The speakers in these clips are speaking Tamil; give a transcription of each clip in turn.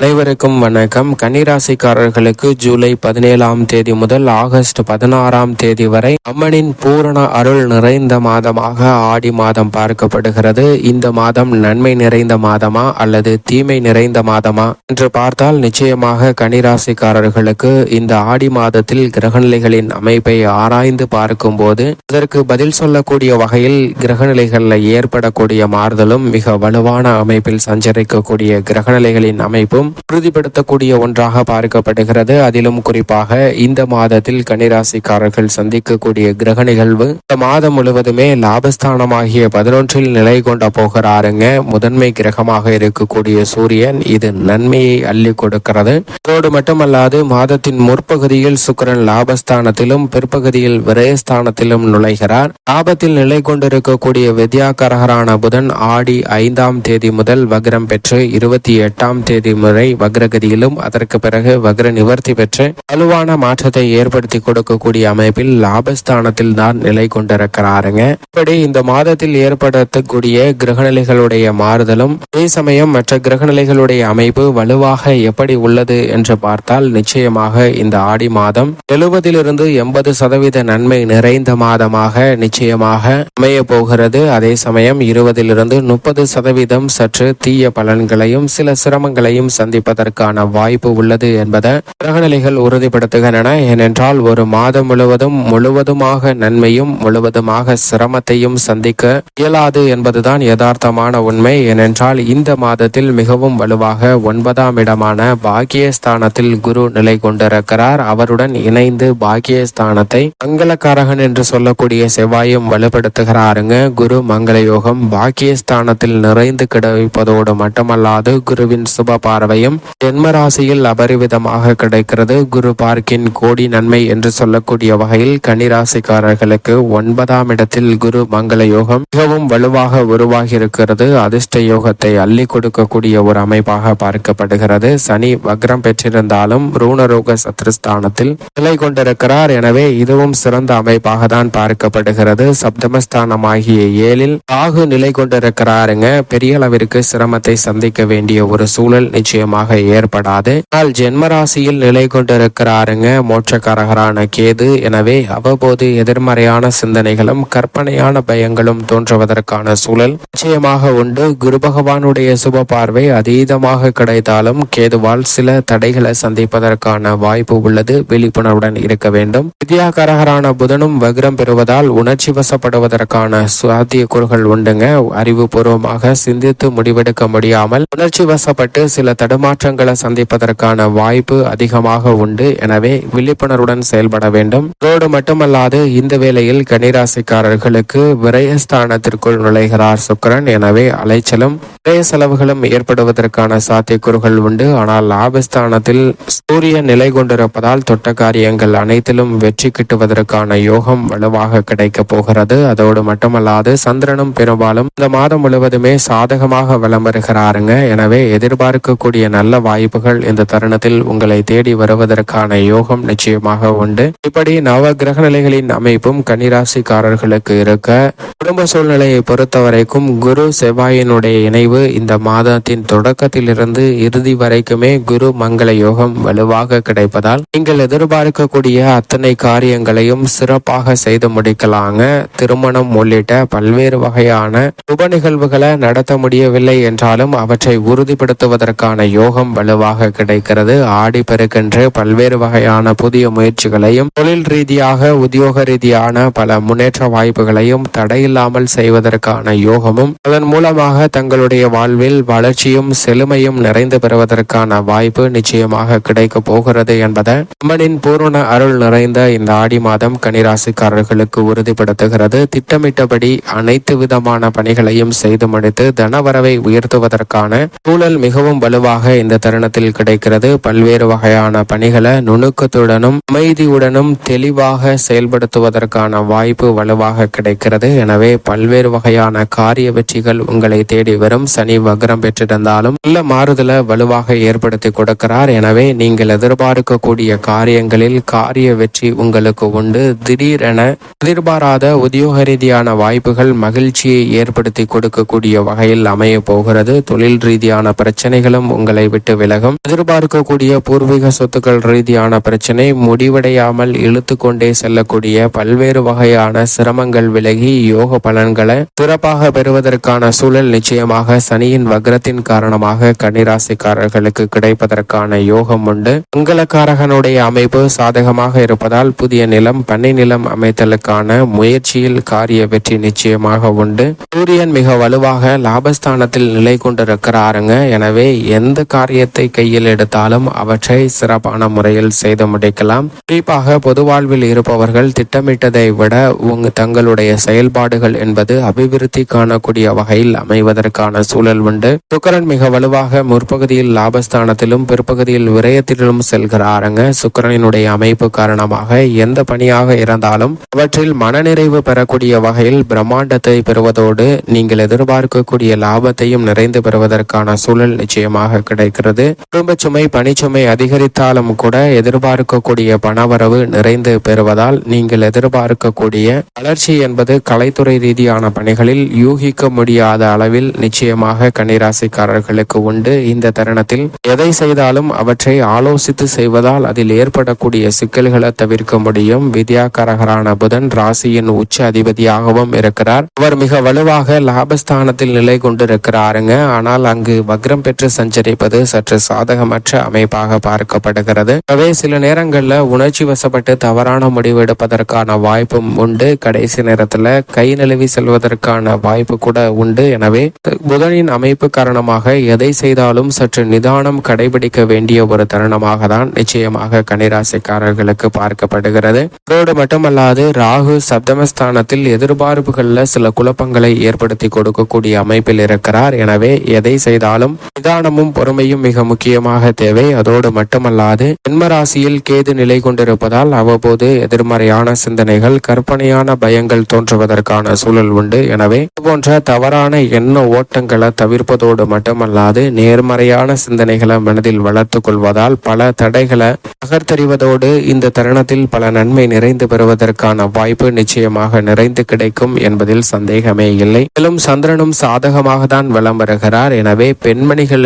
அனைவருக்கும் வணக்கம். கன்னிராசிக்காரர்களுக்கு ஜூலை பதினேழாம் தேதி முதல் ஆகஸ்ட் பதினாறாம் தேதி வரை அம்மனின் பூரண அருள் நிறைந்த மாதமாக ஆடி மாதம் பார்க்கப்படுகிறது. இந்த மாதம் நன்மை நிறைந்த மாதமா அல்லது தீமை நிறைந்த மாதமா என்று பார்த்தால் நிச்சயமாக கன்னிராசிக்காரர்களுக்கு இந்த ஆடி மாதத்தில் கிரகநிலைகளின் அமைப்பை ஆராய்ந்து பார்க்கும்போது அதற்கு பதில் சொல்லக்கூடிய வகையில் கிரகநிலைகளில் ஏற்படக்கூடிய மாறுதலும் மிக வலுவான அமைப்பில் சஞ்சரிக்கக்கூடிய கிரகநிலைகளின் அமைப்பும் மாதம் உறுதிப்படுத்தக்கூடிய ஒன்றாக பார்க்கப்படுகிறது. அதிலும் குறிப்பாக இந்த மாதத்தில் கன்னிராசிக்காரர்கள் சந்திக்கக்கூடிய கிரக நிகழ்வு இந்த மாதம் முழுவதுமே லாபஸ்தானமாகிய பதினொன்றில் நிலை கொண்ட போகிறாருங்க. முதன்மை கிரகமாக இருக்கக்கூடிய சூரியன் இது நன்மையை அள்ளி கொடுக்கிறது. அதோடு மட்டுமல்லாது மாதத்தின் முற்பகுதியில் சுக்கரன் லாபஸ்தானத்திலும் பிற்பகுதியில் விரயஸ்தானத்திலும் நுழைகிறார். லாபத்தில் நிலை கொண்டிருக்கக்கூடிய வித்யாகரகரான புதன் ஆடி ஐந்தாம் தேதி முதல் வக்ரம் பெற்று இருபத்தி எட்டாம் தேதி முதல் வரை வக்ரகதியிலும் அதற்கு பிறகு வக்ர நிவர்த்தி பெற்று வலுவான மாற்றத்தை ஏற்படுத்தி கொடுக்கக்கூடிய அமைப்பில் லாபஸ்தானத்தில் தான் நிலை கொண்டிருக்கிறாருங்க. இப்படி இந்த மாதத்தில் ஏற்படுத்தக்கூடிய கிரகநிலைகளுடைய மாறுதலும் அதே சமயம் மற்ற கிரகநிலைகளுடைய அமைப்பு வலுவாக எப்படி உள்ளது என்று பார்த்தால் நிச்சயமாக இந்த ஆடி மாதம் எழுபதிலிருந்து எண்பது சதவீத நன்மை நிறைந்த மாதமாக நிச்சயமாக அமைய போகிறது. அதே சமயம் இருபதிலிருந்து முப்பது சதவீதம் சற்று தீய பலன்களையும் சில சிரமங்களையும் சந்திப்பதற்கான வாய்ப்பு உள்ளது என்பதை கிரகநிலைகள் உறுதிப்படுத்துகின்றன. ஏனென்றால் ஒரு மாதம் முழுவதும் முழுவதுமாக நன்மையும் முழுவதுமாக சிரமத்தையும் சந்திக்க இயலாது என்பதுதான் யதார்த்தமான உண்மை. ஏனென்றால் இந்த மாதத்தில் மிகவும் வலுவாக ஒன்பதாம் இடமான பாக்கியஸ்தானத்தில் குரு நிலை கொண்டிருக்கிறார். அவருடன் இணைந்து பாக்கியஸ்தானத்தை மங்களக்காரகன் என்று சொல்லக்கூடிய செவ்வாயும் வலுப்படுத்துகிறாருங்க. குரு மங்கள யோகம் பாக்கியஸ்தானத்தில் நிறைந்து கிடைப்பதோடு மட்டுமல்லாது குருவின் சுப பார்வை ஜென்ம ராசியில் அபரிவிதமாக கிடைக்கிறது. குரு பார்க்கின் கோடி நன்மை என்று சொல்லக்கூடிய வகையில் கன்னிராசிக்காரர்களுக்கு ஒன்பதாம் இடத்தில் குரு மங்கள யோகம் மிகவும் வலுவாக உருவாகி இருக்கிறது அதிர்ஷ்ட யோகத்தை அள்ளி கொடுக்கக்கூடிய ஒரு அமைப்பாக பார்க்கப்படுகிறது. சனி வக்ரம் பெற்றிருந்தாலும் ரூணரோக சத்ருஸ்தானத்தில் நிலை கொண்டிருக்கிறார். எனவே இதுவும் சிறந்த அமைப்பாக தான் பார்க்கப்படுகிறது. சப்தமஸ்தானம் ஆகிய ஏழில் ராகு நிலை கொண்டிருக்கிறாருங்க. பெரிய அளவிற்கு சிரமத்தை சந்திக்க வேண்டிய ஒரு சூழல் நிச்சயம் நிச்சயமாக ஏற்படாது. ஆனால் ஜென்மராசியில் நிலை கொண்டிருக்கிறாருங்க. மோட்சக்காரகரான கேது. எனவே அவ்வப்போது எதிர்மறையான சிந்தனைகளும் கற்பனையான பயங்களும் தோன்றுவதற்கான சூழல் நிச்சயமாக உண்டு. குரு பகவானுடைய சுப பார்வை அதீதமாக கிடைத்தாலும் கேதுவால் சில தடைகளை சந்திப்பதற்கான வாய்ப்பு உள்ளது. விழிப்புணர்வுடன் இருக்க வேண்டும். வித்யாகரகரான புதனும் வக்ரம் பெறுவதால் உணர்ச்சி வசப்படுவதற்கான சாத்தியக்கூறுகள் உண்டுங்க. அறிவுபூர்வமாக சிந்தித்து முடிவெடுக்க முடியாமல் உணர்ச்சி வசப்பட்டு சில தடுமாற்றங்களை சந்திப்பதற்கான வாய்ப்பு அதிகமாக உண்டு. எனவே விழிப்புணர்வுடன் செயல்பட வேண்டும். ரோடு மட்டுமல்லாது இந்த வேளையில் கன்னிராசிக்காரர்களுக்கு விரயஸ்தானத்திற்குள் நுழைகிறார் சுக்கிரன். எனவே அலைச்சலும் விரய செலவுகளும் ஏற்படுவதற்கான சாத்தியக்கூறுகள் உண்டு. ஆனால் லாபஸ்தானத்தில் சூரியன் நிலை கொண்டிருப்பதால் தொட்ட காரியங்கள் அனைத்திலும் வெற்றி கிட்டுவதற்கான யோகம் வலுவாக கிடைக்க போகிறது. அதோடு மட்டுமல்லாது சந்திரனும் பெரும்பாலும் இந்த மாதம் முழுவதுமே சாதகமாக வலம் வருகிறாருங்க. எனவே எதிர்பார்க்கக்கூடிய நல்ல வாய்ப்புகள் இந்த தருணத்தில் உங்களை தேடி வருவதற்கான யோகம் நிச்சயமாக உண்டு. இப்படி நவ கிரக நிலைகளின் அமைப்பும் கன்னிராசிக்காரர்களுக்கு இருக்க குடும்ப சூழ்நிலையை பொறுத்த வரைக்கும் குரு செவ்வாயினுடைய இணைவு இந்த மாதத்தின் தொடக்கத்திலிருந்து இறுதி வரைக்குமே குரு மங்கள யோகம் வலுவாக கிடைப்பதால் நீங்கள் எதிர்பார்க்கக்கூடிய அத்தனை காரியங்களையும் சிறப்பாக செய்து முடிக்கலாங்க. திருமணம் உள்ளிட்ட பல்வேறு வகையான சுப நிகழ்வுகளை நடத்த முடியவில்லை என்றாலும் அவற்றை உறுதிப்படுத்துவதற்கான யோகம் வலுவாக கிடைக்கிறது. ஆடி பெருக்கின்ற பல்வேறு வகையான புதிய முயற்சிகளையும் தொழில் ரீதியாக உத்தியோக ரீதியான பல முன்னேற்ற வாய்ப்புகளையும் தடையில்லாமல் செய்வதற்கான யோகமும் அதன் மூலமாக தங்களுடைய வாழ்வில் வளர்ச்சியும் செழுமையும் நிறைந்து பெறுவதற்கான வாய்ப்பு நிச்சயமாக கிடைக்க போகிறது என்பதை அம்மனின் பூரண அருள் நிறைந்த இந்த ஆடி மாதம் கனிராசிக்காரர்களுக்கு உறுதிப்படுத்துகிறது. திட்டமிட்டபடி அனைத்து விதமான பணிகளையும் செய்து முடித்து தனவரவை உயர்த்துவதற்கான சூழல் மிகவும் வலுவாக இந்த தருணத்தில் கிடைக்கிறது. பல்வேறு வகையான பணிகளை நுணுக்கத்துடனும் அமைதியுடனும் தெளிவாக செயல்படுத்துவதற்கான வாய்ப்பு வலுவாக கிடைக்கிறது. எனவே பல்வேறு வகையான காரிய வெற்றிகள் உங்களை தேடி வரும். சனி வக்ரம் பெற்றிருந்தாலும் நல்ல மாறுதலை வலுவாக ஏற்படுத்தி கொடுக்கிறார். எனவே நீங்கள் எதிர்பார்க்கக்கூடிய காரியங்களில் காரிய வெற்றி உங்களுக்கு உண்டு. திடீரென எதிர்பாராத உத்தியோக ரீதியான வாய்ப்புகள் மகிழ்ச்சியை ஏற்படுத்தி கொடுக்கக்கூடிய வகையில் அமைய போகிறது. தொழில் ரீதியான பிரச்சனைகளும் உங்கள் உங்களை விட்டு விலகும். எதிர்பார்க்கக்கூடிய பூர்வீக சொத்துக்கள் ரீதியான பிரச்சனை முடிவடையாமல் இழுத்து கொண்டே செல்லக்கூடிய பல்வேறு வகையான சிரமங்கள் விலகி யோக பலன்களை சிறப்பாக பெறுவதற்கான சூழல் நிச்சயமாக சனியின் வக்ரத்தின் காரணமாக கன்னிராசிக்காரர்களுக்கு கிடைப்பதற்கான யோகம் உண்டு. மங்களக்காரகனுடைய அமைப்பு சாதகமாக இருப்பதால் புதிய நிலம் பண்ணை நிலம் அமைத்தலுக்கான முயற்சியில் காரிய வெற்றி நிச்சயமாக உண்டு. சூரியன் மிக வலுவாக லாபஸ்தானத்தில் நிலை கொண்டிருக்கிறாருங்க. எனவே எந்த காரியத்தை கையில் எடுத்தாலும் அவற்றை சிறப்பான முறையில் செய்து முடிக்கலாம். குறிப்பாக பொது வாழ்வில் இருப்பவர்கள் திட்டமிட்டதை விட உங்க தங்களுடைய செயல்பாடுகள் என்பது அபிவிருத்தி காணக்கூடிய வகையில் அமைவதற்கான சூழல் உண்டு. சுக்கரன் மிக வலுவாக முற்பகுதியில் லாபஸ்தானத்திலும் பிற்பகுதியில் விரயத்திலும் செல்கிறாருங்க. சுக்கரனினுடைய அமைப்பு காரணமாக எந்த பணியாக இருந்தாலும் அவற்றில் மனநிறைவு பெறக்கூடிய வகையில் பிரம்மாண்டத்தை பெறுவதோடு நீங்கள் எதிர்பார்க்கக்கூடிய லாபத்தையும் நிறைந்து பெறுவதற்கான சூழல் நிச்சயமாக கிடைக்கிறது. குடும்ப சுமை பணிச்சுமை அதிகரித்தாலும் கூட எதிர்பார்க்கக்கூடிய பணவரவு நிறைந்து பெறுவதால் நீங்கள் எதிர்பார்க்கக்கூடிய வளர்ச்சி என்பது கலைத்துறை ரீதியான பணிகளில் யூகிக்க முடியாத அளவில் நிச்சயமாக கன்னிராசிக்காரர்களுக்கு உண்டு. இந்த தருணத்தில் எதை செய்தாலும் அவற்றை ஆலோசித்து செய்வதால் அதில் ஏற்படக்கூடிய சிக்கல்களை தவிர்க்க முடியும். வித்யாகரகரான புதன் ராசியின் உச்ச அதிபதியாகவும் இருக்கிறார். அவர் மிக வலுவாக லாபஸ்தானத்தில் நிலை கொண்டிருக்கிறாருங்க. ஆனால் அங்கு வக்ரம் பெற்று சஞ்சரிப்பது சற்று சாதகமற்ற அமைப்பாக பார்க்கப்படுகிறது. எனவே சில நேரங்களில் உணர்ச்சி வசப்பட்டு தவறான முடிவு எடுப்பதற்கான வாய்ப்பும் உண்டு. கடைசி நேரத்தில் கை நழுவி செல்வதற்கான வாய்ப்பு கூட உண்டு. எனவே புதனின் அமைப்பு காரணமாக எதை செய்தாலும் சற்று நிதானம் கடைபிடிக்க வேண்டிய ஒரு தருணமாக தான் நிச்சயமாக கனிராசிக்காரர்களுக்கு பார்க்கப்படுகிறது. அதோடு மட்டுமல்லாது ராகு சப்தமஸ்தானத்தில் எதிர்பார்ப்புகளில் சில குழப்பங்களை ஏற்படுத்தி கொடுக்கக்கூடிய அமைப்பில் இருக்கிறார். எனவே எதை செய்தாலும் நிதானமும் பொறுமையும் மிக முக்கியமாக தேவை. அதோடு மட்டுமல்லாது ஜென்மராசியில் கேது நிலை கொண்டிருப்பதால் அவ்வப்போது எதிர்மறையான சிந்தனைகள் கற்பனையான பயங்கள் தோன்றுவதற்கான சூழல் உண்டு. எனவே போன்ற தவறான எண்ண ஓட்டங்களை தவிர்ப்பதோடு மட்டுமல்லாது நேர்மறையான சிந்தனைகளை மனதில் வளர்த்துக் கொள்வதால் பல தடைகளை நகர்த்தறிவதோடு இந்த தருணத்தில் பல நன்மை நிறைந்து பெறுவதற்கான வாய்ப்பு நிச்சயமாக நிறைந்து கிடைக்கும் என்பதில் சந்தேகமே இல்லை. மேலும் சந்திரனும் சாதகமாக தான் விளம்பருகிறார். எனவே பெண்மணிகள்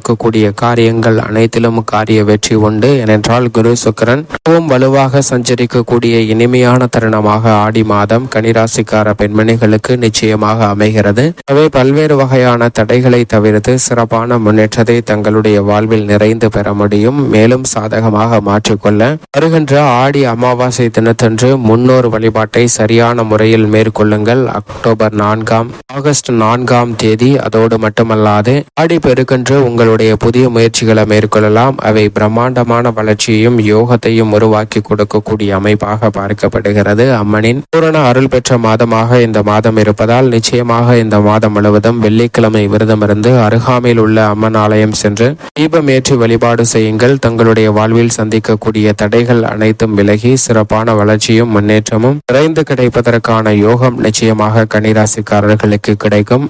எதிர்பார்க்கக்கூடிய காரியங்கள் அனைத்திலும் காரிய வெற்றி உண்டு. ஏனென்றால் குரு சுக்கரன் மிகவும் வலுவாக சஞ்சரிக்கக்கூடிய இனிமையான தருணமாக ஆடி மாதம் கனிராசிக்கார பெண்மணிகளுக்கு நிச்சயமாக அமைகிறது. அவை பல்வேறு வகையான தடைகளை தவிர்த்து சிறப்பான முன்னேற்றத்தை தங்களுடைய வாழ்வில் நிறைந்து பெற முடியும். மேலும் சாதகமாக மாற்றிக்கொள்ள வருகின்ற ஆடி அமாவாசை தினத்தன்று முன்னோர் வழிபாட்டை சரியான முறையில் மேற்கொள்ளுங்கள். அக்டோபர் நான்காம் ஆகஸ்ட் நான்காம் தேதி அதோடு மட்டுமல்லாது ஆடி பெருக்கென்று உங்களுடைய புதிய முயற்சிகளை மேற்கொள்ளலாம். அவை பிரம்மாண்டமான வளர்ச்சியையும் யோகத்தையும் உருவாக்கி கொடுக்கக்கூடிய அமைப்பாக பார்க்கப்படுகிறது. அம்மனின் பூரண அருள் பெற்ற மாதமாக இந்த மாதம் இருப்பதால் நிச்சயமாக இந்த மாதம் முழுவதும் வெள்ளிக்கிழமை விரதமிருந்து அருகாமையில் உள்ள அம்மன் ஆலயம் சென்று தீபம் ஏற்றி வழிபாடு செய்யுங்கள். தங்களுடைய வாழ்வில் சந்திக்கக்கூடிய தடைகள் அனைத்தும் விலகி சிறப்பான வளர்ச்சியும் முன்னேற்றமும் நிறைந்து கிடைப்பதற்கான யோகம் நிச்சயமாக கன்னிராசிக்காரர்களுக்கு கிடைக்கும்.